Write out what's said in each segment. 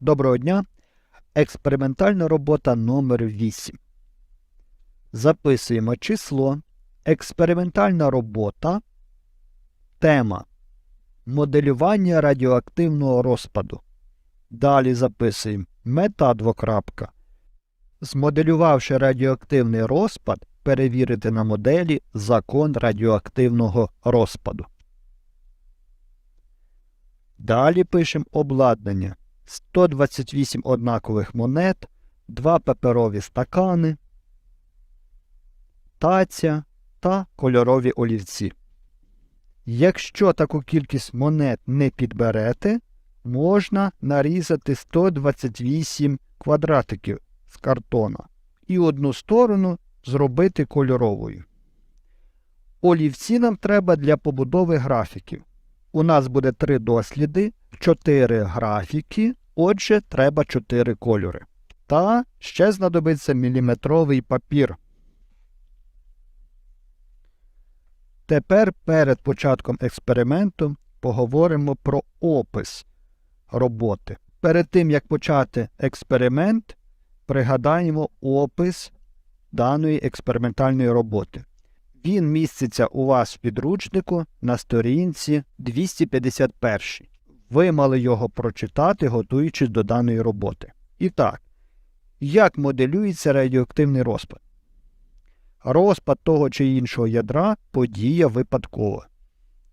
Доброго дня. Експериментальна робота номер 8. Записуємо число. Експериментальна робота. Тема. Моделювання радіоактивного розпаду. Далі записуємо мета двокрапка. Змоделювавши радіоактивний розпад, перевірити на моделі закон радіоактивного розпаду. Далі пишемо обладнання. 128 однакових монет, 2 паперові стакани, таця та кольорові олівці. Якщо таку кількість монет не підберете, можна нарізати 128 квадратиків з картона і одну сторону зробити кольоровою. Олівці нам треба для побудови графіків. У нас буде три досліди, 4 графіки, отже, треба 4 кольори. Та ще знадобиться міліметровий папір. Тепер перед початком експерименту поговоримо про опис роботи. Перед тим як почати експеримент, пригадаємо опис даної експериментальної роботи. Він міститься у вас в підручнику на сторінці 251. Ви мали його прочитати, готуючись до даної роботи. І так, як моделюється радіоактивний розпад? Розпад того чи іншого ядра подія випадкова.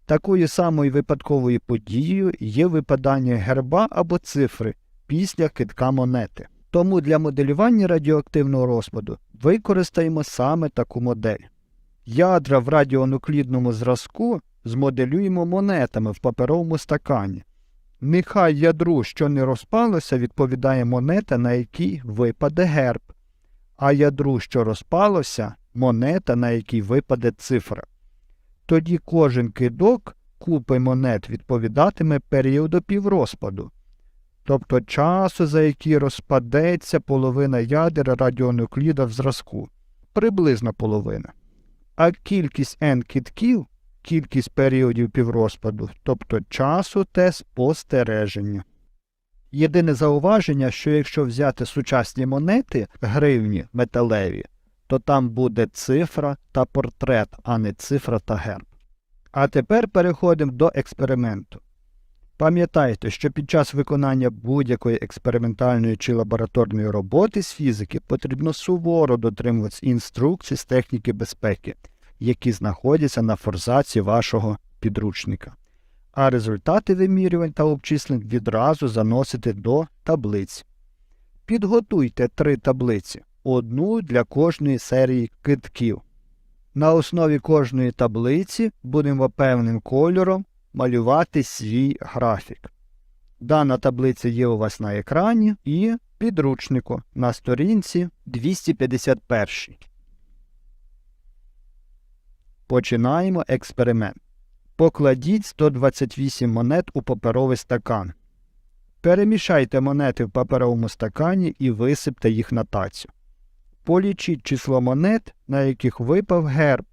Такою самою випадковою подією є випадання герба або цифри після китка монети. Тому для моделювання радіоактивного розпаду використаємо саме таку модель. Ядра в радіонуклідному зразку змоделюємо монетами в паперовому стакані. Нехай ядру, що не розпалося, відповідає монета, на якій випаде герб, а ядру, що розпалося, монета, на якій випаде цифра. Тоді кожен кидок купи монет відповідатиме періоду піврозпаду, тобто часу, за який розпадеться половина ядер радіонукліда в зразку, приблизно половина. А кількість n китків кількість періодів піврозпаду, тобто часу те спостереження. Єдине зауваження, що якщо взяти сучасні монети гривні металеві, то там буде цифра та портрет, а не цифра та герб. А тепер переходимо до експерименту. Пам'ятайте, що під час виконання будь-якої експериментальної чи лабораторної роботи з фізики потрібно суворо дотримуватися інструкцій з техніки безпеки які знаходяться на форзаці вашого підручника. А результати вимірювань та обчислень відразу заносите до таблиць. Підготуйте три таблиці, одну для кожної серії китків. На основі кожної таблиці будемо певним кольором малювати свій графік. Дана таблиця є у вас на екрані і підручнику на сторінці 251. Починаємо експеримент. Покладіть 128 монет у паперовий стакан. Перемішайте монети в паперовому стакані і висипте їх на тацю. Полічіть число монет, на яких випав герб,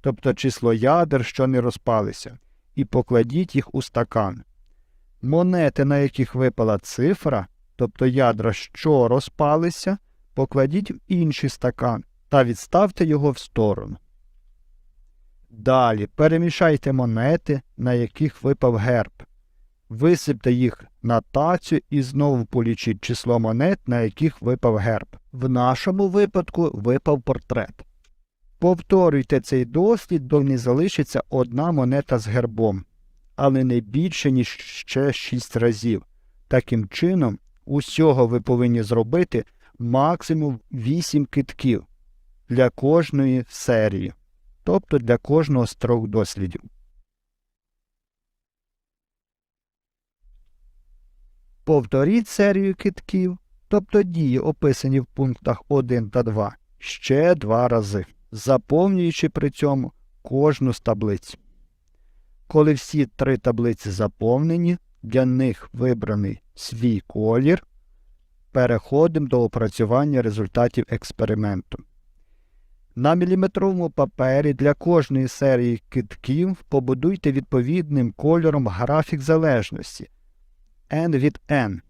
тобто число ядер, що не розпалися, і покладіть їх у стакан. Монети, на яких випала цифра, тобто ядра, що розпалися, покладіть в інший стакан та відставте його в сторону. Далі перемішайте монети, на яких випав герб. Висипте їх на тацю і знову полічіть число монет, на яких випав герб. В нашому випадку випав портрет. Повторюйте цей дослід, доки залишиться одна монета з гербом, але не більше, ніж ще 6 разів. Таким чином, усього ви повинні зробити максимум 8 китків для кожної серії тобто для кожного з трьох дослідів. Повторіть серію китків, тобто дії, описані в пунктах 1 та 2, ще два рази, заповнюючи при цьому кожну з таблиць. Коли всі три таблиці заповнені, для них вибраний свій колір, переходимо до опрацювання результатів експерименту. На міліметровому папері для кожної серії китків побудуйте відповідним кольором графік залежності n від n.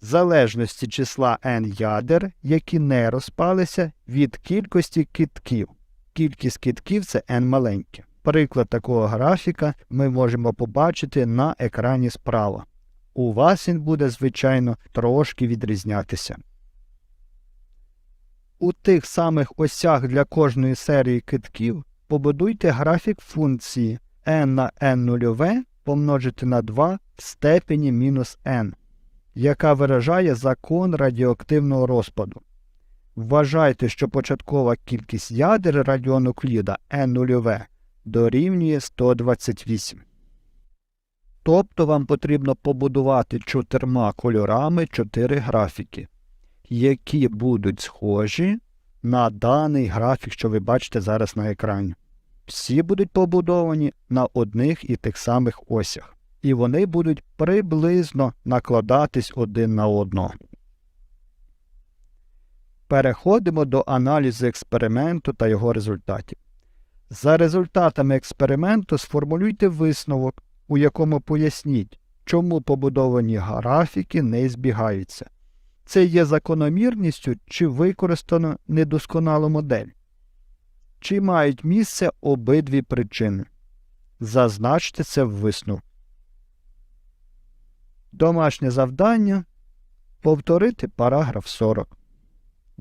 залежності числа n ядер, які не розпалися, від кількості китків. Кількість китків це n маленьке. Приклад такого графіка ми можемо побачити на екрані справа. У вас він буде, звичайно, трошки відрізнятися. У тих самих осях для кожної серії китків побудуйте графік функції n на n нульове помножити на 2 в степені мінус n, яка виражає закон радіоактивного розпаду. Вважайте, що початкова кількість ядер радіонукліда n нульове дорівнює 128. Тобто вам потрібно побудувати чотирма кольорами чотири графіки, які будуть схожі на даний графік, що ви бачите зараз на екрані. Всі будуть побудовані на одних і тих самих осях, і вони будуть приблизно накладатись один на одного. Переходимо до аналізу експерименту та його результатів. За результатами експерименту сформулюйте висновок, у якому поясніть, чому побудовані графіки не збігаються. Це є закономірністю чи використано недосконалу модель. Чи мають місце обидві причини. Зазначте це в висновку. Домашнє завдання повторити параграф 40.